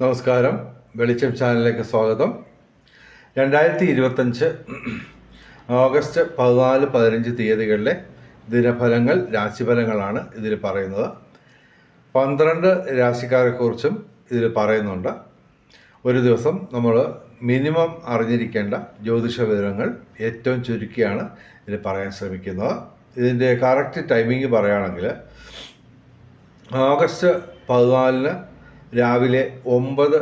നമസ്കാരം. വെളിച്ചം ചാനലിലേക്ക് സ്വാഗതം. രണ്ടായിരത്തി ഇരുപത്തഞ്ച് ഓഗസ്റ്റ് പതിനാല് പതിനഞ്ച് തീയതികളിലെ ദിനഫലങ്ങൾ രാശിഫലങ്ങളാണ് ഇതിൽ പറയുന്നത്. പന്ത്രണ്ട് രാശിക്കാരെക്കുറിച്ചും ഇതിൽ പറയുന്നുണ്ട്. ഒരു ദിവസം നമ്മൾ മിനിമം അറിഞ്ഞിരിക്കേണ്ട ജ്യോതിഷ വിവരങ്ങൾ ഏറ്റവും ചുരുക്കിയാണ് ഇതിൽ പറയാൻ ശ്രമിക്കുന്നത്. ഇതിന്റെ കറക്റ്റ് ടൈമിംഗ് പറയുകയാണെങ്കിൽ ഓഗസ്റ്റ് പതിനാലിന് രാവിലെ ഒമ്പത്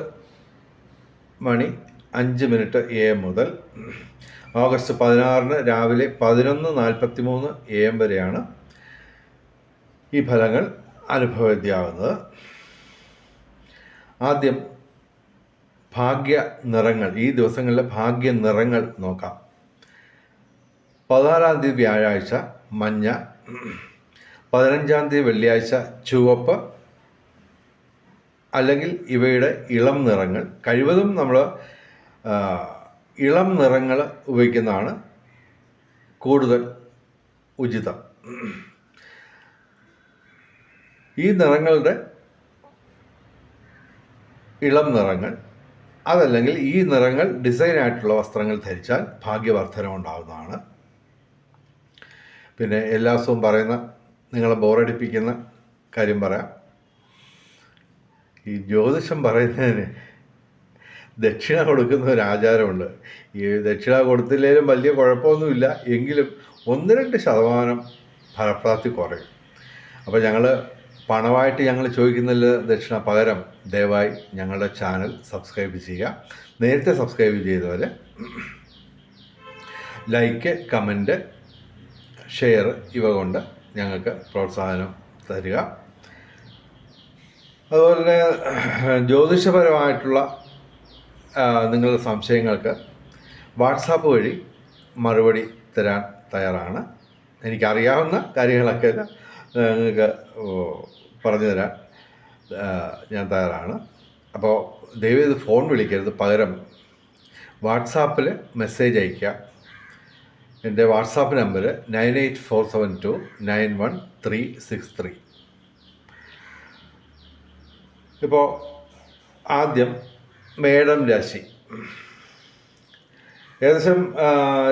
മണി അഞ്ച് മിനിറ്റ് എ എം മുതൽ ഓഗസ്റ്റ് പതിനാറിന് രാവിലെ പതിനൊന്ന് നാൽപ്പത്തി മൂന്ന് എ എം വരെയാണ് ഈ ഫലങ്ങൾ അനുഭവവിദ്യാവുന്നത്. ആദ്യം ഭാഗ്യ നിറങ്ങൾ ഈ ദിവസങ്ങളിലെ ഭാഗ്യ നിറങ്ങൾ നോക്കാം. പതിനാറാം തീയതി വ്യാഴാഴ്ച മഞ്ഞ പതിനഞ്ചാം തീയതി വെള്ളിയാഴ്ച ചുവപ്പ് അല്ലെങ്കിൽ ഇവയുടെ ഇളം നിറങ്ങൾ. കഴിവതും നമ്മൾ ഇളം നിറങ്ങൾ ഉപയോഗിക്കുന്നതാണ് കൂടുതൽ ഉചിതം. ഈ നിറങ്ങളുടെ ഇളം നിറങ്ങൾ അതല്ലെങ്കിൽ ഈ നിറങ്ങൾ ഡിസൈൻ ആയിട്ടുള്ള വസ്ത്രങ്ങൾ ധരിച്ചാൽ ഭാഗ്യവർദ്ധനം ഉണ്ടാകുന്നതാണ് പിന്നെ എല്ലാ ദിവസവും പറയുന്ന നിങ്ങളെ ബോറടിപ്പിക്കുന്ന കാര്യം പറയാം. ഈ ജ്യോതിഷം പറയുന്നതിന് ദക്ഷിണ കൊടുക്കുന്ന ഒരു ആചാരമുണ്ട്. ഈ ദക്ഷിണ കൊടുത്തില്ലെങ്കിലും വലിയ കുഴപ്പമൊന്നുമില്ല. എങ്കിലും ഒന്ന് രണ്ട് ശതമാനം ഫലപ്രാപ്തി കുറയും. അപ്പോൾ ഞങ്ങൾ പണമായിട്ട് ഞങ്ങൾ ചോദിക്കുന്നില്ല ദക്ഷിണ പകരം ദയവായി ഞങ്ങളുടെ ചാനൽ സബ്സ്ക്രൈബ് ചെയ്യുക. നേരത്തെ സബ്സ്ക്രൈബ് ചെയ്തവർ ലൈക്ക് കമന്റ് ഷെയർ ഇവ കൊണ്ട് ഞങ്ങൾക്ക് പ്രോത്സാഹനം തരിക. അതുപോലെ തന്നെ ജ്യോതിഷപരമായിട്ടുള്ള നിങ്ങളുടെ സംശയങ്ങൾക്ക് വാട്സാപ്പ് വഴി മറുപടി തരാൻ തയ്യാറാണ്. എനിക്കറിയാവുന്ന കാര്യങ്ങളൊക്കെ നിങ്ങൾക്ക് പറഞ്ഞു തരാൻ ഞാൻ തയ്യാറാണ്. അപ്പോൾ ദയവ് ഇത് ഫോൺ വിളിക്കരുത്. പകരം വാട്സാപ്പിൽ മെസ്സേജ് അയയ്ക്കുക. എന്റെ WhatsApp number nine eight four seven two nine one three six three. ഇപ്പോൾ ആദ്യം മേടം രാശി. ഏകദേശം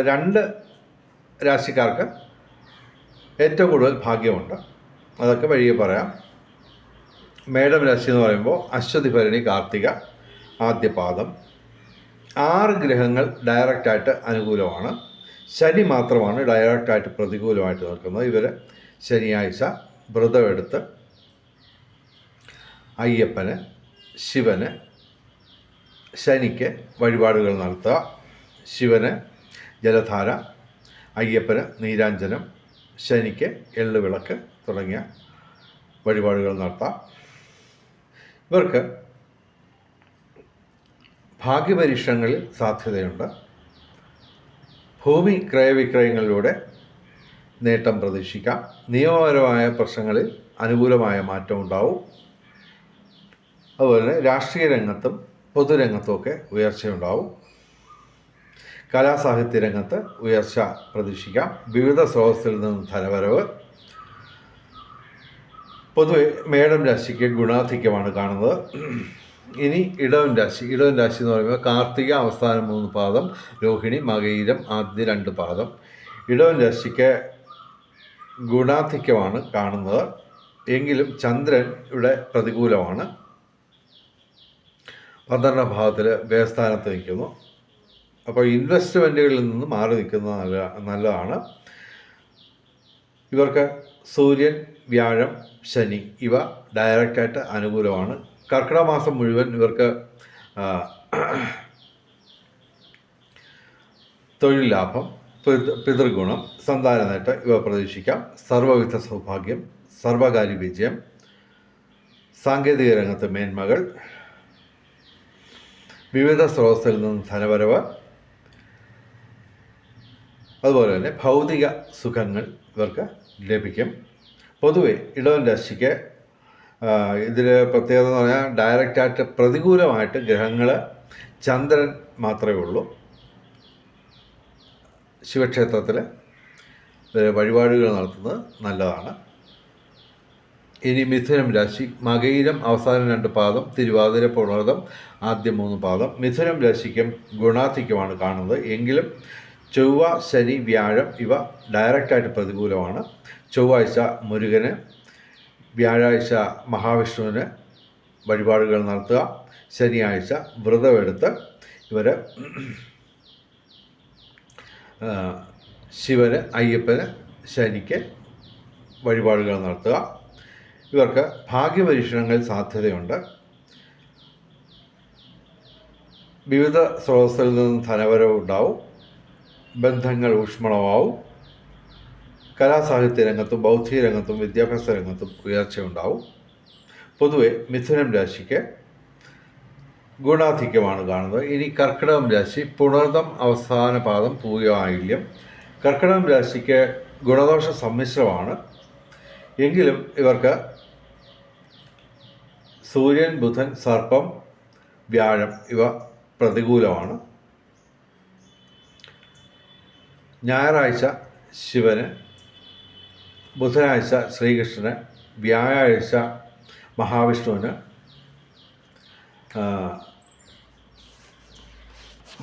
രണ്ട് രാശിക്കാർക്ക് ഏറ്റവും കൂടുതൽ ഭാഗ്യമുണ്ട്. അതൊക്കെ വഴിയെ പറയാം. മേടം രാശി എന്ന് പറയുമ്പോൾ അശ്വതി ഭരണി കാർത്തിക ആദ്യ പാദം ആറ് ഗ്രഹങ്ങൾ ഡയറക്റ്റായിട്ട് അനുകൂലമാണ്. ശനി മാത്രമാണ് ഡയറക്റ്റായിട്ട് പ്രതികൂലമായിട്ട് നിൽക്കുന്നത്. ഇവർ ശനിയാഴ്ച വ്രതമെടുത്ത് അയ്യപ്പന് ശിവന് ശനിക്ക് വഴിപാടുകൾ നടത്തുക. ശിവന് ജലധാര അയ്യപ്പന് നീരാഞ്ജനം ശനിക്ക് എള്ളുവിളക്ക് തുടങ്ങിയ വഴിപാടുകൾ നടത്താം. ഇവർക്ക് ഭാഗ്യപരീക്ഷണങ്ങളിൽ സാധ്യതയുണ്ട്. ഭൂമി ക്രയവിക്രയങ്ങളിലൂടെ നേട്ടം പ്രതീക്ഷിക്കാം. നിയമപരമായ പ്രശ്നങ്ങളിൽ അനുകൂലമായ മാറ്റം ഉണ്ടാവും. അതുപോലെ രാഷ്ട്രീയ രംഗത്തും പൊതുരംഗത്തുമൊക്കെ ഉയർച്ചയുണ്ടാവും. കലാസാഹിത്യ രംഗത്ത് ഉയർച്ച പ്രതീക്ഷിക്കാം. വിവിധ സ്രോതസ്സിൽ നിന്നും ധനവരവ്. പൊതുവെ മേടം രാശിക്ക് ഗുണാധിക്യമാണ് കാണുന്നത്. ഇനി ഇടവൻ രാശി. ഇടവൻ രാശി എന്ന് പറയുമ്പോൾ കാർത്തിക അവസാനം മൂന്ന് പാദം രോഹിണി മകയിരം ആദ്യ രണ്ട് പാദം. ഇടവൻ രാശിക്ക് ഗുണാധിക്യമാണ് കാണുന്നത്. എങ്കിലും ചന്ദ്രൻ ഇവിടെ പ്രതികൂലമാണ്. പന്ത്രണ്ടാം ഭാഗത്തിൽ വ്യയസ്ഥാനത്ത് നിൽക്കുന്നു. അപ്പോൾ ഇൻവെസ്റ്റ്മെന്റുകളിൽ നിന്ന് മാറി നിൽക്കുന്നത് നല്ല നല്ലതാണ്. ഇവർക്ക് സൂര്യൻ വ്യാഴം ശനി ഇവ ഡയറക്റ്റായിട്ട് അനുകൂലമാണ്. കർക്കിടക മാസം മുഴുവൻ ഇവർക്ക് തൊഴിൽ ലാഭം പിതൃഗുണം സന്താന നേട്ടം ഇവ പ്രതീക്ഷിക്കാം. സർവവിധ സൗഭാഗ്യം സർവകാര്യ വിജയം സാങ്കേതിക രംഗത്ത് മേന്മകൾ വിവിധ സ്രോതസ്സിൽ നിന്ന് ധനവരവ്. അതുപോലെ തന്നെ ഭൗതിക സുഖങ്ങൾ ഇവർക്ക് ലഭിക്കും. പൊതുവെ ഇടവൻ രാശിക്ക് ഇതിൽ പ്രത്യേകത എന്ന് പറഞ്ഞാൽ ഡയറക്റ്റായിട്ട് പ്രതികൂലമായിട്ട് ഗ്രഹങ്ങൾ ചന്ദ്രൻ മാത്രമേ ഉള്ളൂ. ശിവക്ഷേത്രത്തിൽ വഴിപാടുകൾ നടത്തുന്നത് നല്ലതാണ്. ഇനി മിഥുനം രാശി മകയിലം അവസാനം രണ്ട് പാദം തിരുവാതിര പുണർതം ആദ്യം മൂന്ന് പാദം. മിഥുനം രാശിക്കും ഗുണാധിക്യമാണ് കാണുന്നത്. എങ്കിലും ചൊവ്വ ശനി വ്യാഴം ഇവ ഡയറക്റ്റായിട്ട് പ്രതികൂലമാണ്. ചൊവ്വാഴ്ച മുരുകന് വ്യാഴാഴ്ച മഹാവിഷ്ണുവിന് വഴിപാടുകൾ നടത്തുക ശനിയാഴ്ച വ്രതമെടുത്ത് ഇവർ ശിവന് അയ്യപ്പന് ശനിക്ക് വഴിപാടുകൾ നടത്തുക. ഇവർക്ക് ഭാഗ്യപരീക്ഷണങ്ങളിൽ സാധ്യതയുണ്ട്. വിവിധ സ്രോതസ്സിൽ നിന്ന് ധനവരവ് ഉണ്ടാവും. ബന്ധങ്ങൾ ഊഷ്മളമാവും. കലാസാഹിത്യ രംഗത്തും ബൗദ്ധിക രംഗത്തും വിദ്യാഭ്യാസ രംഗത്തും ഉയർച്ചയുണ്ടാവും പൊതുവെ മിഥുനം രാശിക്ക് ഗുണാധിക്യമാണ് കാണുന്നത്. ഇനി കർക്കിടകം രാശി പുണർതം അവസാന പാദം പൂയായില്യം കർക്കിടകം രാശിക്ക് ഗുണദോഷ സമ്മിശ്രമാണ്. എങ്കിലും ഇവർക്ക് സൂര്യൻ ബുധൻ സർപ്പം വ്യാഴം ഇവ പ്രതികൂലമാണ്. ഞായറാഴ്ച ശിവന് ബുധനാഴ്ച ശ്രീകൃഷ്ണന് വ്യാഴാഴ്ച മഹാവിഷ്ണുവിന്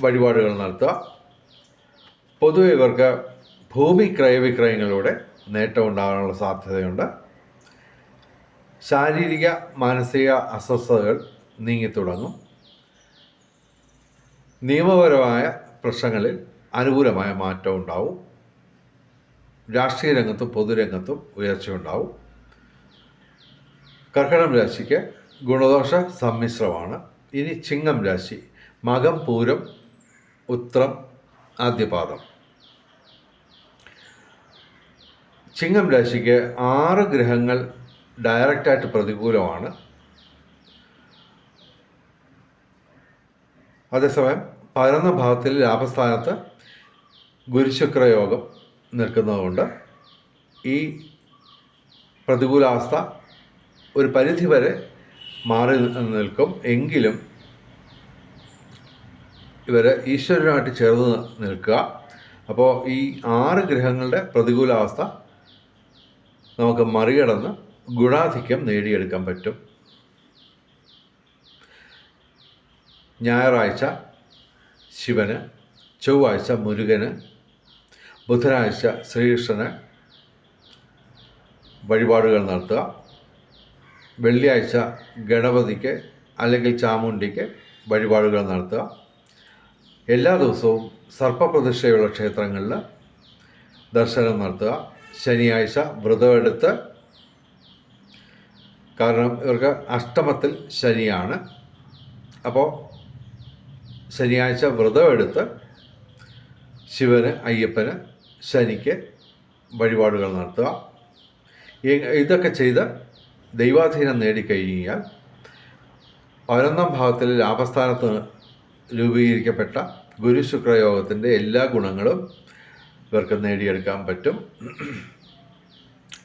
വഴിപാടുകൾ നടത്തുക. പൊതുവെ ഇവർക്ക് ഭൂമി ക്രയവിക്രയങ്ങളിലൂടെ നേട്ടം ഉണ്ടാകാനുള്ള സാധ്യതയുണ്ട്. ശാരീരിക മാനസിക അസ്വസ്ഥതകൾ നീങ്ങിത്തുടങ്ങും നിയമപരമായ പ്രശ്നങ്ങളിൽ അനുകൂലമായ മാറ്റം ഉണ്ടാവും. രാഷ്ട്രീയ രംഗത്തും പൊതുരംഗത്തും ഉയർച്ചയുണ്ടാവും കർക്കടം രാശിക്ക് ഗുണദോഷ സമ്മിശ്രമാണ്. ഇനി ചിങ്ങം രാശി മകം പൂരം ഉത്രം ആദ്യപാദം. ചിങ്ങം രാശിക്ക് ആറ് ഗ്രഹങ്ങൾ ഡയറക്റ്റായിട്ട് പ്രതികൂലമാണ്. അതേസമയം പരന്ന ഭാഗത്തിൽ ലാഭസ്ഥാനത്ത് ഗുരുശുക്രയോഗം നിൽക്കുന്നതുകൊണ്ട് ഈ പ്രതികൂലാവസ്ഥ ഒരു പരിധി വരെ മാറി നിൽക്കും. എങ്കിലും ഇവർ ഈശ്വരനുമായിട്ട് ചേർന്ന് നിൽക്കുക. അപ്പോൾ ഈ ആറ് ഗ്രഹങ്ങളുടെ പ്രതികൂലാവസ്ഥ നമുക്ക് മറികടന്ന് ഗുണാധിക്യം നേടിയെടുക്കാൻ പറ്റും. ഞായറാഴ്ച ശിവന് ചൊവ്വാഴ്ച മുരുകന് ബുധനാഴ്ച ശ്രീകൃഷ്ണന് വഴിപാടുകൾ നടത്തുക. വെള്ളിയാഴ്ച ഗണപതിക്ക് അല്ലെങ്കിൽ ചാമുണ്ടിക്ക് വഴിപാടുകൾ നടത്തുക. എല്ലാ ദിവസവും സർപ്പപ്രതിഷ്ഠയുള്ള ക്ഷേത്രങ്ങളിൽ ദർശനം നടത്തുക. ശനിയാഴ്ച വ്രതമെടുത്ത് കാരണം ഇവർക്ക് അഷ്ടമത്തിൽ ശനിയാണ്. അപ്പോൾ ശനിയാഴ്ച വ്രതമെടുത്ത് ശിവന് അയ്യപ്പന് ശനിക്ക് വഴിപാടുകൾ നടത്തുക. ഇതൊക്കെ ചെയ്ത് ദൈവാധീനം നേടിക്കഴിഞ്ഞാൽ പതിനൊന്നാം ഭാഗത്തിൽ ലാഭസ്ഥാനത്ത് രൂപീകരിക്കപ്പെട്ട ഗുരു ഗുരുശുക്രയോഗത്തിന്റെ എല്ലാ ഗുണങ്ങളും ഇവർക്ക് നേടിയെടുക്കാൻ പറ്റും.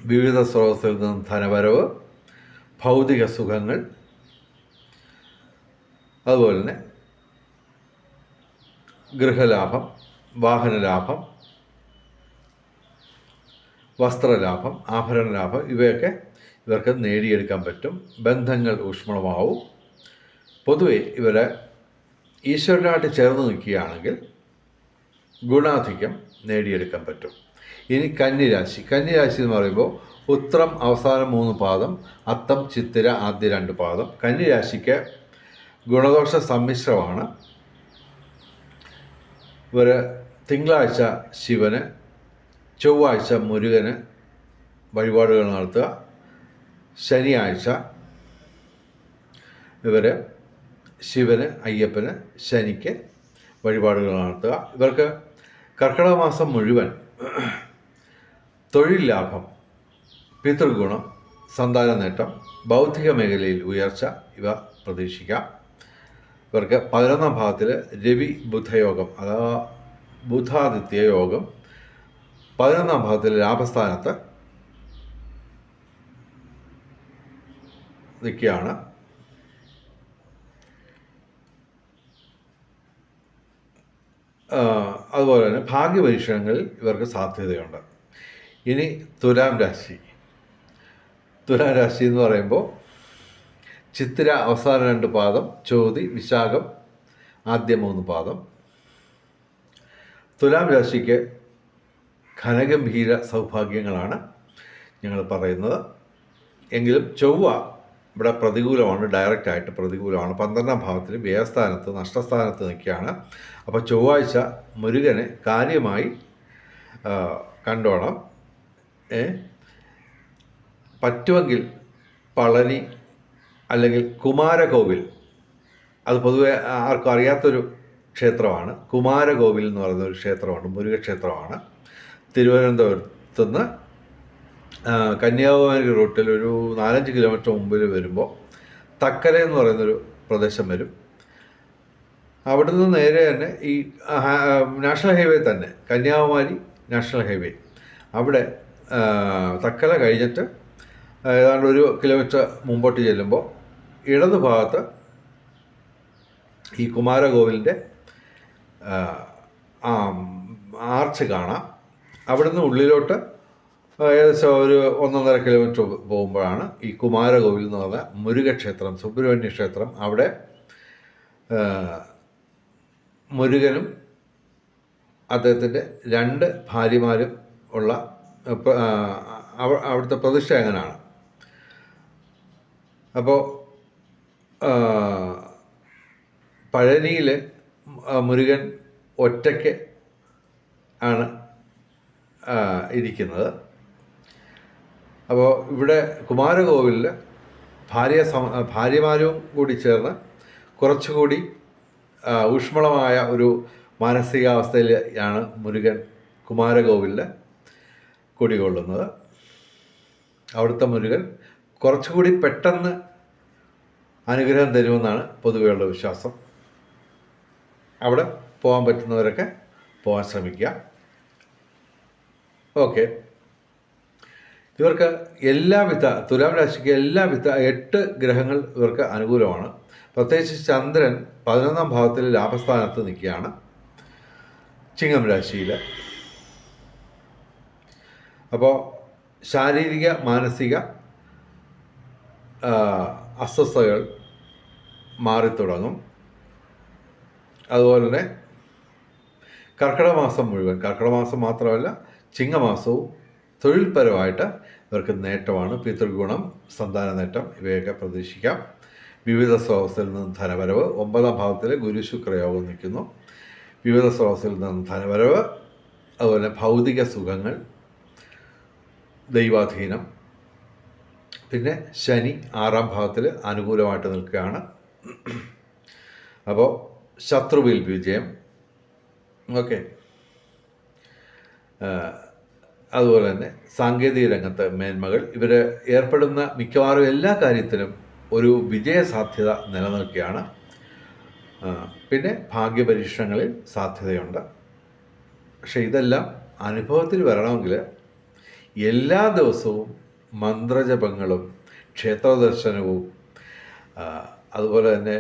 വിവിധ സ്രോതസ്സിൽ നിന്നും ധനവരവ് ഭൗതിക സുഖങ്ങൾ അതുപോലെ തന്നെ ഗൃഹലാഭം വാഹനലാഭം വസ്ത്രലാഭം ആഭരണ ലാഭം ഇവയൊക്കെ ഇവർക്ക് നേടിയെടുക്കാൻ പറ്റും. ബന്ധങ്ങൾ ഊഷ്മളമാവും. പൊതുവെ ഇവരെ ഈശ്വരനായിട്ട് ചേർന്ന് നിൽക്കുകയാണെങ്കിൽ ഗുണാധിക്യം നേടിയെടുക്കാൻ പറ്റും. ഇനി കന്നിരാശി. കന്നിരാശി എന്ന് പറയുമ്പോൾ ഉത്രം അവസാനം മൂന്ന് പാദം അത്തം ചിത്തിര ആദ്യ രണ്ട് പാദം. കന്നിരാശിക്ക് ഗുണദോഷ സമ്മിശ്രമാണ്. ഇവർ തിങ്കളാഴ്ച ശിവന് ചൊവ്വാഴ്ച മുരുകന് വഴിപാടുകൾ നടത്തുക. ശനിയാഴ്ച ഇവർ ശിവന് അയ്യപ്പന് ശനിക്ക് വഴിപാടുകൾ നടത്തുക. ഇവർക്ക് കർക്കിടക മാസം മുഴുവൻ തൊഴിൽ ലാഭം പിതൃഗുണം സന്താന നേട്ടം ബൗദ്ധിക മേഖലയിൽ ഉയർച്ച ഇവ പ്രതീക്ഷിക്കാം. ഇവർക്ക് പതിനൊന്നാം ഭാഗത്തിൽ രവി ബുധയോഗം അഥവാ ബുധാദിത്യ യോഗം. പതിനൊന്നാം ഭാഗത്തിൽ ലാഭസ്ഥാനത്ത് നിൽക്കുകയാണ്. അതുപോലെ തന്നെ ഭാഗ്യപരീക്ഷണങ്ങളിൽ ഇവർക്ക് സാധ്യതയുണ്ട്. ഇനി തുലാം രാശി. തുലാം രാശി എന്ന് പറയുമ്പോൾ ചിത്തിര അവസാന രണ്ട് പാദം ചോതി വിശാഖം ആദ്യ മൂന്ന് പാദം. തുലാം രാശിക്ക് ഘനഗംഭീര സൗഭാഗ്യങ്ങളാണ് ഞങ്ങൾ പറയുന്നത്. എങ്കിലും ചൊവ്വ ഇവിടെ പ്രതികൂലമാണ് ഡയറക്റ്റായിട്ട് പ്രതികൂലമാണ്. പന്ത്രണ്ടാം ഭാവത്തിൽ വ്യയസ്ഥാനത്ത് നഷ്ടസ്ഥാനത്ത് നിൽക്കുകയാണ്. അപ്പോൾ ചൊവ്വാഴ്ച മുരുകനെ കാര്യമായി കണ്ടോണം. പറ്റുമെങ്കിൽ പളനി അല്ലെങ്കിൽ കുമാരകോവിൽ. അത് പൊതുവെ ആർക്കും അറിയാത്തൊരു ക്ഷേത്രമാണ്. കുമാരകോവിൽ എന്ന് പറയുന്ന ഒരു ക്ഷേത്രമാണ് മുരുകക്ഷേത്രമാണ്. തിരുവനന്തപുരത്ത് നിന്ന് കന്യാകുമാരി റൂട്ടിൽ ഒരു നാലഞ്ച് കിലോമീറ്റർ മുമ്പിൽ വരുമ്പോൾ തക്കര എന്ന് പറയുന്നൊരു പ്രദേശം വരും. അവിടെ നിന്ന് നേരെ തന്നെ ഈ നാഷണൽ ഹൈവേ തന്നെ കന്യാകുമാരി നാഷണൽ ഹൈവേ. അവിടെ തക്കല കഴിഞ്ഞിട്ട് ഏതാണ്ട് ഒരു കിലോമീറ്റർ മുമ്പോട്ട് ചെല്ലുമ്പോൾ ഇടത് ഭാഗത്ത് ഈ കുമാരകോവിലിന്റെ ആർച്ച് കാണാം. അവിടുന്ന് ഉള്ളിലോട്ട് ഏകദേശം ഒരു ഒന്നൊന്നര കിലോമീറ്റർ പോകുമ്പോഴാണ് ഈ കുമാരകോവിൽ എന്ന് പറഞ്ഞ മുരുകക്ഷേത്രം സുബ്രഹ്മണ്യ ക്ഷേത്രം അവിടെ മുരുകനും അദ്ദേഹത്തിന്റെ രണ്ട് ഭാര്യമാരും ഉള്ള അവിടുത്തെ പ്രതിഷ്ഠ അങ്ങനെയാണ് അപ്പോൾ പഴനിയിൽ മുരുകൻ ഒറ്റയ്ക്ക് ആണ് ഇരിക്കുന്നത്. അപ്പോൾ ഇവിടെ കുമാരകോവിലിൽ ഭാര്യ സമ ഭാര്യമാരും കൂടി ചേർന്ന് കുറച്ചുകൂടി ഊഷ്മളമായ ഒരു മാനസികാവസ്ഥയിൽ ആണ് മുരുകൻ കുമാരകോവിലിൽ കുടികൊള്ളുന്നത്. അവിടുത്തെ മുരുകൻ കുറച്ചുകൂടി പെട്ടെന്ന് അനുഗ്രഹം തരുമെന്നാണ് പൊതുവെയുള്ള വിശ്വാസം. അവിടെ പോകാൻ പറ്റുന്നവരൊക്കെ പോകാൻ ശ്രമിക്കുക. ഓക്കെ. ഇവർക്ക് എല്ലാവിധ തുലാം രാശിക്ക് എല്ലാവിധ എട്ട് ഗ്രഹങ്ങൾ ഇവർക്ക് അനുകൂലമാണ്. പ്രത്യേകിച്ച് ചന്ദ്രൻ പതിനൊന്നാം ഭാവത്തിൽ ലാഭസ്ഥാനത്ത് നിൽക്കുകയാണ്. ചിങ്ങം രാശിയിൽ അപ്പോൾ ശാരീരിക മാനസിക മാറി മാറിത്തുടങ്ങും. അതുപോലെ തന്നെ കർക്കിടക മാസം മുഴുവൻ കർക്കിടക മാസം മാത്രമല്ല ചിങ്ങമാസവും തൊഴിൽപരമായിട്ട് ഇവർക്ക് നേട്ടമാണ്. പിതൃഗുണം സന്താന നേട്ടം ഇവയൊക്കെ പ്രതീക്ഷിക്കാം. വിവിധ സ്രോതസ്സിൽ നിന്ന് ധനവരവ് ഒമ്പതാം ഭാവത്തിൽ ഗുരു ശുക്രയോഗം നിൽക്കുന്നു. വിവിധ സ്രോതസ്സിൽ നിന്ന് ധനവരവ് അതുപോലെ ഭൗതിക സുഖങ്ങൾ ദൈവാധീനം പിന്നെ ശനി ആറാം ഭാവത്തിൽ അനുകൂലമായിട്ട് നിൽക്കുകയാണ്. അപ്പോൾ ശത്രുവിൽ വിജയം. ഓക്കെ. അതുപോലെ തന്നെ സാങ്കേതിക രംഗത്ത് മേന്മകൾ. ഇവർ ഏർപ്പെടുന്ന മിക്കവാറും എല്ലാ കാര്യത്തിലും ഒരു വിജയ സാധ്യത നിലനിൽക്കുകയാണ്. പിന്നെ ഭാഗ്യപരീക്ഷണങ്ങളിൽ സാധ്യതയുണ്ട്. പക്ഷെ ഇതെല്ലാം അനുഭവത്തിൽ വരണമെങ്കിൽ എല്ലാ ദിവസവും മന്ത്രജപങ്ങളും ക്ഷേത്രദർശനവും അതുപോലെ തന്നെ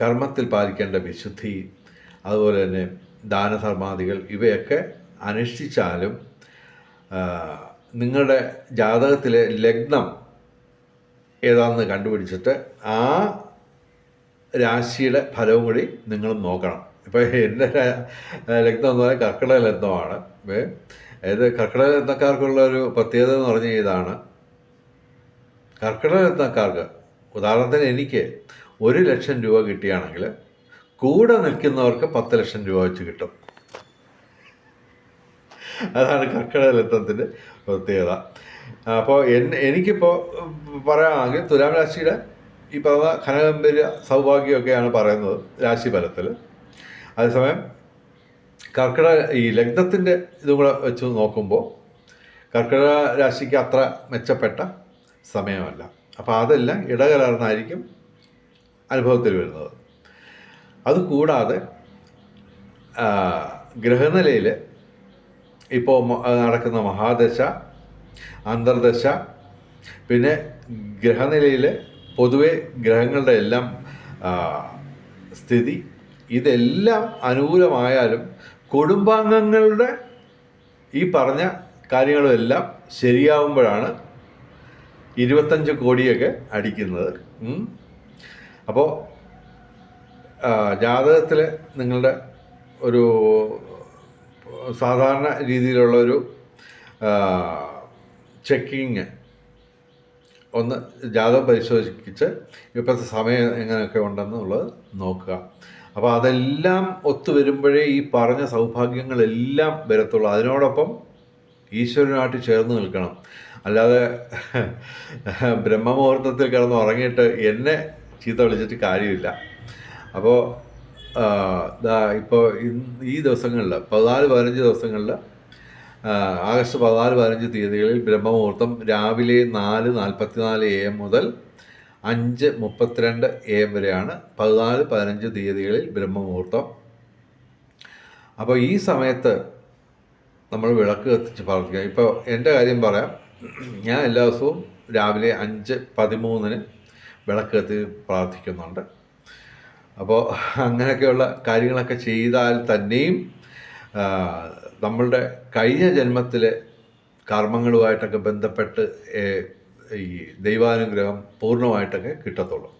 കർമ്മത്തിൽ പാലിക്കേണ്ട വിശുദ്ധി അതുപോലെ തന്നെ ദാനധർമാദികൾ ഇവയൊക്കെ അനുഷ്ഠിച്ചാലും നിങ്ങളുടെ ജാതകത്തിലെ ലഗ്നം ഏതാണെന്ന് കണ്ടുപിടിച്ചിട്ട് ആ രാശിയുടെ ഫലവും കൂടി നിങ്ങൾ നോക്കണം. ഇപ്പോൾ എന്റെ ലഗ്നം എന്ന് പറഞ്ഞാൽ കർക്കിടക ലഗ്നമാണ്. അതായത് കർക്കിടക രത്നക്കാർക്കുള്ള ഒരു പ്രത്യേകത എന്ന് പറഞ്ഞ ഇതാണ്. കർക്കിടക രത്നക്കാർക്ക് ഉദാഹരണത്തിന് എനിക്ക് ഒരു ലക്ഷം രൂപ കിട്ടിയാണെങ്കിൽ കൂടെ നിൽക്കുന്നവർക്ക് പത്ത് ലക്ഷം രൂപ വെച്ച് കിട്ടും. അതാണ് കർക്കിടക രത്നത്തിന്റെ പ്രത്യേകത. അപ്പോൾ എൻ എനിക്കിപ്പോൾ പറയുകയാണെങ്കിൽ തുലാം രാശിയുടെ ഈ പറഞ്ഞ ഘനഗംഭീര സൗഭാഗ്യമൊക്കെയാണ് പറയുന്നത് രാശിഫലത്തിൽ അതേസമയം കർക്കിടക ഈ ലഗ്നത്തിന്റെ ഇതും കൂടെ വെച്ച് നോക്കുമ്പോൾ കർക്കിടക രാശിക്ക് അത്ര മെച്ചപ്പെട്ട സമയമല്ല. അപ്പോൾ അതെല്ലാം ഇടകലർന്നായിരിക്കും അനുഭവത്തിൽ വരുന്നത്. അതുകൂടാതെ ഗ്രഹനിലയിൽ ഇപ്പോൾ നടക്കുന്ന മഹാദശ അന്തർദശ പിന്നെ ഗ്രഹനിലയിൽ പൊതുവെ ഗ്രഹങ്ങളുടെ എല്ലാം സ്ഥിതി ഇതെല്ലാം അനുകൂലമായാലും കുടുംബാംഗങ്ങളുടെ ഈ പറഞ്ഞ കാര്യങ്ങളുമെല്ലാം ശരിയാവുമ്പോഴാണ് ഇരുപത്തഞ്ച് കോടിയൊക്കെ അടിക്കുന്നത്. അപ്പോൾ ജാതകത്തിൽ നിങ്ങളുടെ ഒരു സാധാരണ രീതിയിലുള്ള ഒരു ചെക്കിങ് ഒന്ന് ജാതകം പരിശോധിച്ച് ഇപ്പോഴത്തെ സമയം എങ്ങനെയൊക്കെ ഉണ്ടെന്നുള്ളത് നോക്കുക. അപ്പോൾ അതെല്ലാം ഒത്തു വരുമ്പോഴേ ഈ പറഞ്ഞ സൗഭാഗ്യങ്ങളെല്ലാം വരത്തുള്ളൂ. അതിനോടൊപ്പം ഈശ്വരനായിട്ട് ചേർന്ന് നിൽക്കണം. അല്ലാതെ ബ്രഹ്മമുഹൂർത്തത്തിൽ കിടന്ന് ഉറങ്ങിയിട്ട് എന്നെ ചീത്ത വിളിച്ചിട്ട് കാര്യമില്ല. അപ്പോൾ ഇപ്പോൾ ഈ ദിവസങ്ങളിൽ പതിനാല് പതിനഞ്ച് ദിവസങ്ങളിൽ ആഗസ്റ്റ് പതിനാല് പതിനഞ്ച് തീയതികളിൽ ബ്രഹ്മമുഹൂർത്തം രാവിലെ നാല് നാൽപ്പത്തിനാല് എ എം മുതൽ അഞ്ച് മുപ്പത്തിരണ്ട് എ എം വരെയാണ് പതിനാല് പതിനഞ്ച് തീയതികളിൽ ബ്രഹ്മമുഹൂർത്തം. അപ്പോൾ ഈ സമയത്ത് നമ്മൾ വിളക്ക് കത്തിച്ച് പ്രാർത്ഥിക്കുക. ഇപ്പോൾ എന്റെ കാര്യം പറയാം. ഞാൻ എല്ലാ ദിവസവും രാവിലെ അഞ്ച് പതിമൂന്നിന് വിളക്ക് കത്തി പ്രാർത്ഥിക്കുന്നുണ്ട്. അപ്പോൾ അങ്ങനെയൊക്കെയുള്ള കാര്യങ്ങളൊക്കെ ചെയ്താൽ തന്നെയും നമ്മളുടെ കഴിഞ്ഞ ജന്മത്തിലെ കർമ്മങ്ങളുമായിട്ടൊക്കെ ബന്ധപ്പെട്ട് ഈ ദൈവാനുഗ്രഹം പൂർണമായിട്ടൊക്കെ കിട്ടത്തുള്ളൂ.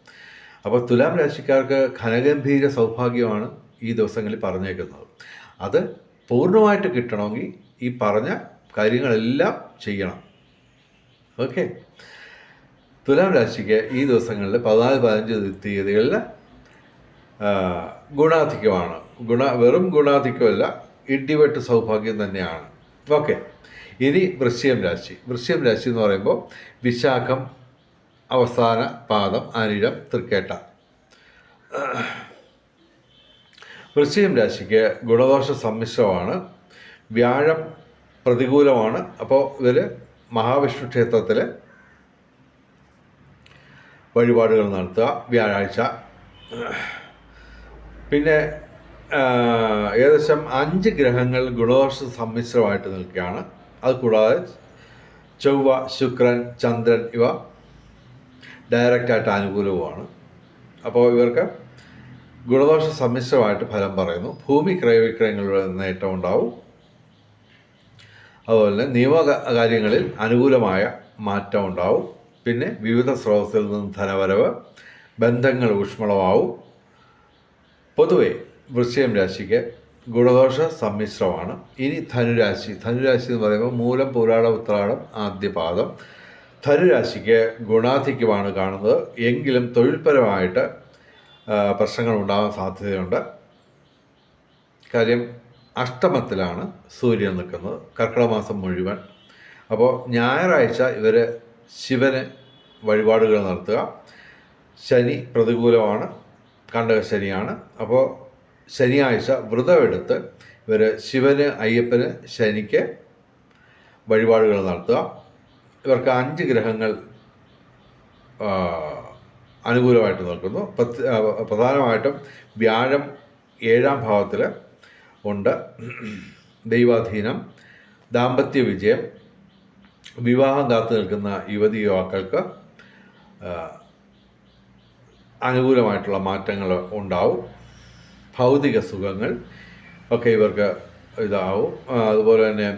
അപ്പോൾ തുലാം രാശിക്കാർക്ക് ഘനഗംഭീര സൗഭാഗ്യമാണ് ഈ ദിവസങ്ങളിൽ പറഞ്ഞേക്കുന്നത്. അത് പൂർണമായിട്ട് കിട്ടണമെങ്കിൽ ഈ പറഞ്ഞ കാര്യങ്ങളെല്ലാം ചെയ്യണം. ഓക്കെ? തുലാം രാശിക്ക് ഈ ദിവസങ്ങളിൽ പതിനാല് പതിനഞ്ച് തീയതികളിൽ ഗുണാധിക്യമാണ്. ഗുണ വെറും ഗുണാധിക്യമല്ല ഇടിവെട്ട് സൗഭാഗ്യം തന്നെയാണ്. ഓക്കെ? ഇനി വൃശ്ചികം രാശി. വൃശ്ചികം രാശി എന്ന് പറയുമ്പോൾ വിശാഖം അവസാന പാദം അനിഴം തൃക്കേട്ട. വൃശ്ചികം രാശിക്ക് ഗുണദോഷ സമ്മിശ്രമാണ് വ്യാഴം പ്രതികൂലമാണ്. അപ്പോൾ ഇവർ മഹാവിഷ്ണു ക്ഷേത്രത്തിൽ വഴിപാടുകൾ നടത്തുക വ്യാഴാഴ്ച. പിന്നെ ഏകദേശം അഞ്ച് ഗ്രഹങ്ങൾ ഗുണദോഷ സമ്മിശ്രമായിട്ട് നിൽക്കുകയാണ്. അത് കൂടാതെ ചൊവ്വ ശുക്രൻ ചന്ദ്രൻ ഇവ ഡയറക്റ്റായിട്ട് അനുകൂലവുമാണ്. അപ്പോൾ ഇവർക്ക് ഗുണദോഷ സമ്മിശ്രമായിട്ട് ഫലം പറയുന്നു. ഭൂമി ക്രയവിക്രയങ്ങളുടെ നേട്ടം ഉണ്ടാവും. അതുപോലെ നിയമ കാര്യങ്ങളിൽ അനുകൂലമായ മാറ്റം ഉണ്ടാവും. പിന്നെ വിവിധ സ്രോതസ്സിൽ നിന്ന് ധനവരവ് ബന്ധങ്ങൾ ഊഷ്മളമാവും. പൊതുവെ വൃശ്ചയം രാശിക്ക് ഗുണദോഷ സമ്മിശ്രമാണ്. ഇനി ധനുരാശി. ധനുരാശി എന്ന് പറയുമ്പോൾ മൂലം പുരാട ഉത്രാടം ആദ്യപാദം. ധനുരാശിക്ക് ഗുണാധിക്യമാണ് കാണുന്നത്. എങ്കിലും തൊഴിൽപരമായിട്ട് പ്രശ്നങ്ങൾ ഉണ്ടാകാൻ സാധ്യതയുണ്ട്. കാര്യം അഷ്ടമത്തിലാണ് സൂര്യൻ നിൽക്കുന്നത്. കർക്കിടമാസം മുഴുവൻ. അപ്പോൾ ഞായറാഴ്ച ഇവർ ശിവന് വഴിപാടുകൾ നടത്തുക. ശനി പ്രതികൂലമാണ്. കണ്ടക ശനിയാണ് അപ്പോൾ ശനിയാഴ്ച വ്രതമെടുത്ത് ഇവർ ശിവന് അയ്യപ്പന് ശനിക്ക് വഴിപാടുകൾ നടത്തുക. ഇവർക്ക് അഞ്ച് ഗ്രഹങ്ങൾ അനുകൂലമായിട്ട് നിൽക്കുന്നു. പ്രധാനമായിട്ടും വ്യാഴം ഏഴാം ഭാവത്തിൽ ഉണ്ട്. ദൈവാധീനം ദാമ്പത്യ വിജയം വിവാഹം കാത്തു നിൽക്കുന്ന യുവതി യുവാക്കൾക്ക് അനുകൂലമായിട്ടുള്ള മാറ്റങ്ങൾ ഉണ്ടാവും. ഭൗതിക സുഖങ്ങൾ ഒക്കെ ഇവർക്ക് ഇതാവും. അതുപോലെ തന്നെ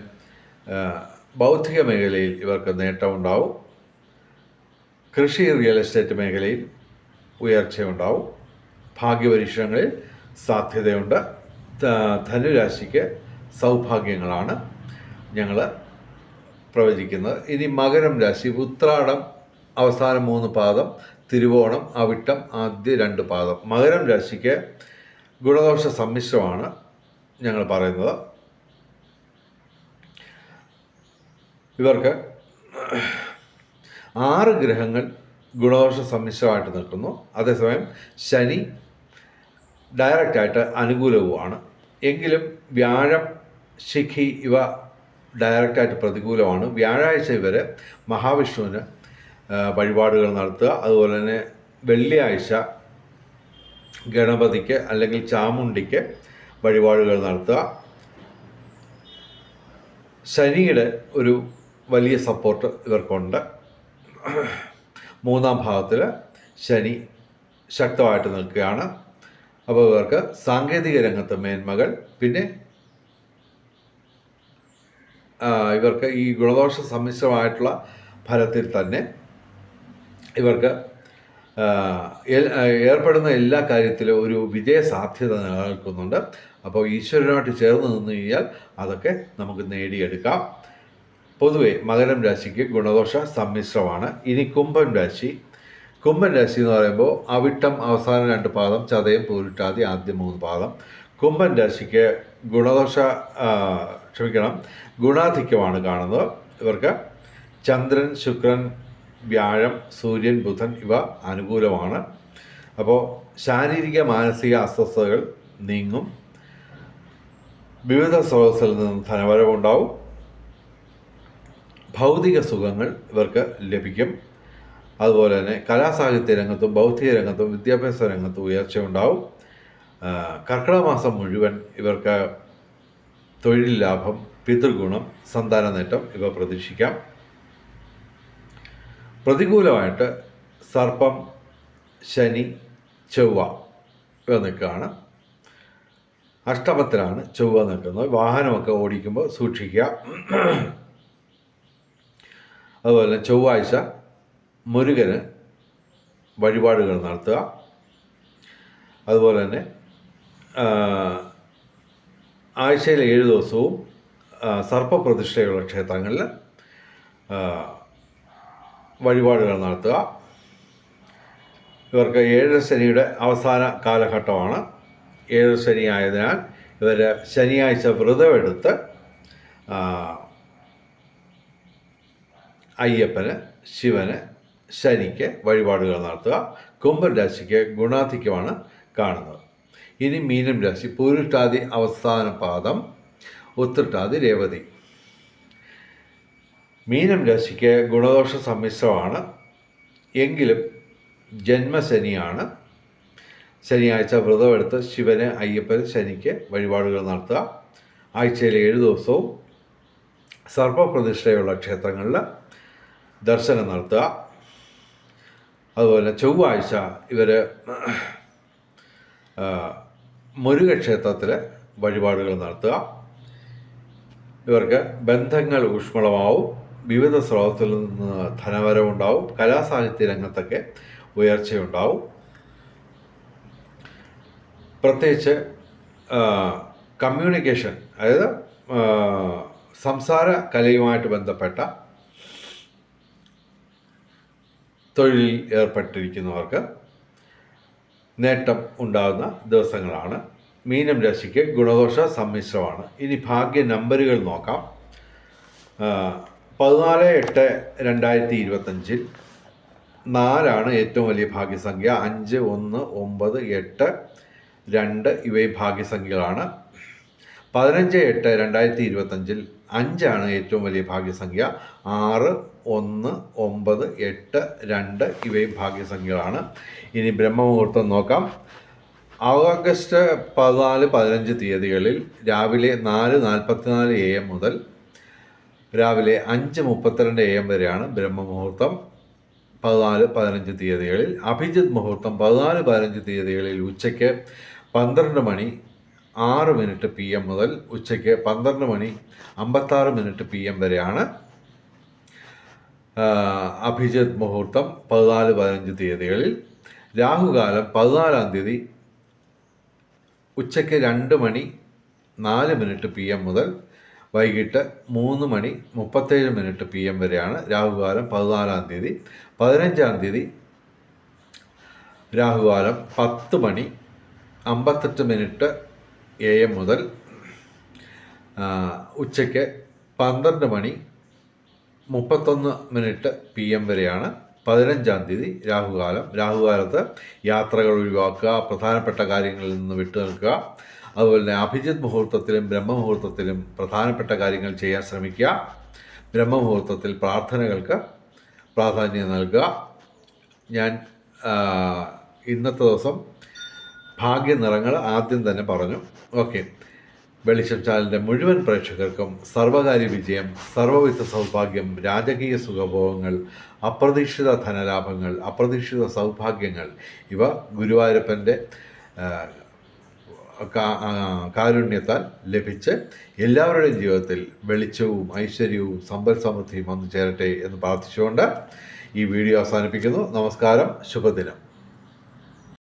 ബൗദ്ധിക മേഖലയിൽ ഇവർക്ക് നേട്ടമുണ്ടാവും കൃഷി റിയൽ എസ്റ്റേറ്റ് മേഖലയിൽ ഉയർച്ചയുണ്ടാവും ഭാഗ്യപരീക്ഷണങ്ങളിൽ സാധ്യതയുണ്ട്. ധനുരാശിക്ക് സൗഭാഗ്യങ്ങളാണ് ഞങ്ങൾ പ്രവചിക്കുന്നത്. ഇനി മകരം രാശി ഉത്രാടം അവസാന മൂന്ന് പാദം തിരുവോണം അവിട്ടം ആദ്യ രണ്ട് പാദം. മകരം രാശിക്ക് ഗുണദോഷ സമ്മിശ്രമാണ് ഞങ്ങൾ പറയുന്നത്. ഇവർക്ക് ആറ് ഗ്രഹങ്ങൾ ഗുണദോഷ സമ്മിശ്രമായിട്ട് നിൽക്കുന്നു. അതേസമയം ശനി ഡയറക്റ്റായിട്ട് അനുകൂലവുമാണ്. എങ്കിലും വ്യാഴം ശിഖി ഇവ ഡയറക്റ്റായിട്ട് പ്രതികൂലമാണ്. വ്യാഴാഴ്ച ഇവർ മഹാവിഷ്ണുവിന് വഴിപാടുകൾ നടത്തുക. അതുപോലെ തന്നെ വെള്ളിയാഴ്ച ഗണപതിക്ക് അല്ലെങ്കിൽ ചാമുണ്ടിക്ക് വഴിപാടുകൾ നടത്തുക. ശനിയുടെ ഒരു വലിയ സപ്പോർട്ട് ഇവർക്കുണ്ട്. മൂന്നാം ഭാഗത്തിൽ ശനി ശക്തമായിട്ട് നിൽക്കുകയാണ്. അപ്പോൾ ഇവർക്ക് സാങ്കേതിക രംഗത്ത് മേന്മകൾ പിന്നെ ഇവർക്ക് ഈ ഗുണദോഷ സമ്മിശ്രമായിട്ടുള്ള ഫലത്തിൽ തന്നെ ഇവർക്ക് ഏർപ്പെടുന്ന എല്ലാ കാര്യത്തിലും ഒരു വിജയ സാധ്യത നിലനിൽക്കുന്നുണ്ട്. അപ്പോൾ ഈശ്വരനുമായിട്ട് ചേർന്ന് നിന്ന് കഴിഞ്ഞാൽ അതൊക്കെ നമുക്ക് നേടിയെടുക്കാം. പൊതുവെ മകരം രാശിക്ക് ഗുണദോഷ സമ്മിശ്രമാണ്. ഇനി കുംഭം രാശി. കുംഭൻ രാശി എന്ന് പറയുമ്പോൾ അവിട്ടം അവസാന രണ്ട് പാദം ചതയം പൂരിട്ടാതി ആദ്യ മൂന്ന് പാദം. കുംഭൻ രാശിക്ക് ഗുണദോഷ ക്ഷമിക്കണം ഗുണാധിക്യമാണ് കാണുന്നത്. ഇവർക്ക് ചന്ദ്രൻ ശുക്രൻ വ്യാഴം സൂര്യൻ ബുധൻ ഇവ അനുകൂലമാണ്. അപ്പോൾ ശാരീരിക മാനസിക അസ്വസ്ഥതകൾ നീങ്ങും. വിവിധ സ്രോതസ്സിൽ നിന്നും ധനവരവുണ്ടാവും. ഭൗതിക സുഖങ്ങൾ ഇവർക്ക് ലഭിക്കും. അതുപോലെ തന്നെ കലാസാഹിത്യ രംഗത്തും ബൗദ്ധിക രംഗത്തും വിദ്യാഭ്യാസ രംഗത്തും ഉയർച്ചയുണ്ടാവും. കർക്കിടക മാസം മുഴുവൻ ഇവർക്ക് തൊഴിൽ ലാഭം പിതൃഗുണം സന്താന നേട്ടം ഇവ പ്രതീക്ഷിക്കാം. പ്രതികൂലമായിട്ട് സർപ്പം ശനി ചൊവ്വ നിൽക്കുകയാണ് അഷ്ടമത്തിലാണ് ചൊവ്വ നിൽക്കുന്നത്. വാഹനമൊക്കെ ഓടിക്കുമ്പോൾ സൂക്ഷിക്കുക. അതുപോലെ ചൊവ്വാഴ്ച മുരുകന് വഴിപാടുകൾ നടത്തുക. അതുപോലെ തന്നെ ആഴ്ചയിലെ ഏഴ് ദിവസവും സർപ്പപ്രതിഷ്ഠയുള്ള ക്ഷേത്രങ്ങളിൽ വഴിപാടുകൾ നടത്തുക. ഇവർക്ക് ഏഴര ശനിയുടെ അവസാന കാലഘട്ടമാണ്. ഏഴര ശനി ആയതിനാൽ ഇവർ ശനിയാഴ്ച വ്രതമെടുത്ത് അയ്യപ്പന് ശിവന് ശനിക്ക് വഴിപാടുകൾ നടത്തുക. കുംഭൻ രാശിക്ക് കാണുന്നത്. ഇനി മീനം രാശി പൂരിട്ടാതി അവസാന പാദം ഉത്രട്ടാതി രേവതി. മീനം രാശിക്ക് ഗുണദോഷ സമ്മിശ്രമാണ്. എങ്കിലും ജന്മശനിയാണ്. ശനിയാഴ്ച വ്രതമെടുത്ത് ശിവന് അയ്യപ്പന് ശനിക്ക് വഴിപാടുകൾ നടത്തുക. ആഴ്ചയിലെ ഏഴ് ദിവസവും സർപ്പപ്രതിഷ്ഠയുള്ള ക്ഷേത്രങ്ങളിൽ ദർശനം നടത്തുക. അതുപോലെ ചൊവ്വാഴ്ച ഇവർ മുരുക ക്ഷേത്രത്തിൽ വഴിപാടുകൾ നടത്തുക. ഇവർക്ക് ബന്ധങ്ങൾ ഊഷ്മളമാവും. വിവിധ സ്രോതസ്സിൽ നിന്ന് ധനവരവുണ്ടാവും. കലാസാഹിത്യ രംഗത്തൊക്കെ ഉയർച്ചയുണ്ടാവും. പ്രത്യേകിച്ച് കമ്മ്യൂണിക്കേഷൻ അതായത് സംസാര കലയുമായിട്ട് ബന്ധപ്പെട്ട തൊഴിലിൽ ഏർപ്പെട്ടിരിക്കുന്നവർക്ക് നേട്ടം ഉണ്ടാകുന്ന ദിവസങ്ങളാണ്. മീനം രാശിക്ക് ഗുണദോഷ സമ്മിശ്രമാണ്. ഇനി ഭാഗ്യ നമ്പറുകൾ നോക്കാം. പതിനാല് എട്ട് രണ്ടായിരത്തി ഇരുപത്തഞ്ചിൽ നാലാണ് ഏറ്റവും വലിയ ഭാഗ്യസംഖ്യ. അഞ്ച് ഒന്ന് ഒമ്പത് എട്ട് രണ്ട് ഇവയും ഭാഗ്യസംഖ്യകളാണ്. പതിനഞ്ച് എട്ട് രണ്ടായിരത്തി ഇരുപത്തഞ്ചിൽ അഞ്ചാണ് ഏറ്റവും വലിയ ഭാഗ്യസംഖ്യ. ആറ് ഒന്ന് ഒമ്പത് എട്ട് രണ്ട് ഇവയും ഭാഗ്യസംഖ്യകളാണ്. ഇനി ബ്രഹ്മമുഹൂർത്തം നോക്കാം. ഓഗസ്റ്റ് പതിനാല് പതിനഞ്ച് തീയതികളിൽ രാവിലെ നാല് നാൽപ്പത്തിനാല് എ എം മുതൽ രാവിലെ അഞ്ച് മുപ്പത്തിരണ്ട് എ എം വരെയാണ് ബ്രഹ്മമുഹൂർത്തം. പതിനാല് പതിനഞ്ച് തീയതികളിൽ അഭിജിത് മുഹൂർത്തം. പതിനാല് പതിനഞ്ച് തീയതികളിൽ ഉച്ചയ്ക്ക് പന്ത്രണ്ട് മണി ആറ് മിനിറ്റ് പി എം മുതൽ ഉച്ചയ്ക്ക് പന്ത്രണ്ട് മണി അമ്പത്താറ് മിനിറ്റ് പി എം വരെയാണ് അഭിജിത് മുഹൂർത്തം. പതിനാല് പതിനഞ്ച് തീയതികളിൽ രാഹുകാലം പതിനാലാം തീയതി ഉച്ചയ്ക്ക് രണ്ട് മണി നാല് മിനിറ്റ് പി എം മുതൽ വൈകിട്ട് മൂന്ന് മണി മുപ്പത്തേഴ് മിനിറ്റ് പി എം വരെയാണ് രാഹുകാലം പതിനാലാം തീയതി. പതിനഞ്ചാം തീയതി രാഹുകാലം പത്ത് മണി അമ്പത്തെട്ട് മിനിറ്റ് എ എം മുതൽ ഉച്ചയ്ക്ക് പന്ത്രണ്ട് മണി മുപ്പത്തൊന്ന് മിനിറ്റ് പി എം വരെയാണ് പതിനഞ്ചാം തീയതി രാഹുകാലം. രാഹുകാലത്ത് യാത്രകൾ ഒഴിവാക്കുക പ്രധാനപ്പെട്ട കാര്യങ്ങളിൽ നിന്ന് വിട്ടു നിൽക്കുക. അതുപോലെ തന്നെ അഭിജിത് മുഹൂർത്തത്തിലും ബ്രഹ്മമുഹൂർത്തത്തിലും പ്രധാനപ്പെട്ട കാര്യങ്ങൾ ചെയ്യാൻ ശ്രമിക്കുക. ബ്രഹ്മമുഹൂർത്തത്തിൽ പ്രാർത്ഥനകൾക്ക് പ്രാധാന്യം നൽകുക. ഞാൻ ഇന്നത്തെ ദിവസം ഭാഗ്യ നിറങ്ങൾ ആദ്യം തന്നെ പറഞ്ഞു. ഓക്കെ. വെളിച്ചം ചാനലിന്റെ മുഴുവൻ പ്രേക്ഷകർക്കും സർവകാര്യ വിജയം സർവവിധ സൗഭാഗ്യം രാജകീയ സുഖഭോഗങ്ങൾ അപ്രതീക്ഷിത ധനലാഭങ്ങൾ അപ്രതീക്ഷിത സൗഭാഗ്യങ്ങൾ ഇവ ഗുരുവായൂരപ്പന്റെ കാരുണ്യത്താൽ ലഭിച്ച് എല്ലാവരുടെയും ജീവിതത്തിൽ വെളിച്ചവും ഐശ്വര്യവും സമ്പൽ സമൃദ്ധിയും വന്നു ചേരട്ടെ എന്ന് പ്രാർത്ഥിച്ചുകൊണ്ട് ഈ വീഡിയോ അവസാനിപ്പിക്കുന്നു. നമസ്കാരം. ശുഭദിനം.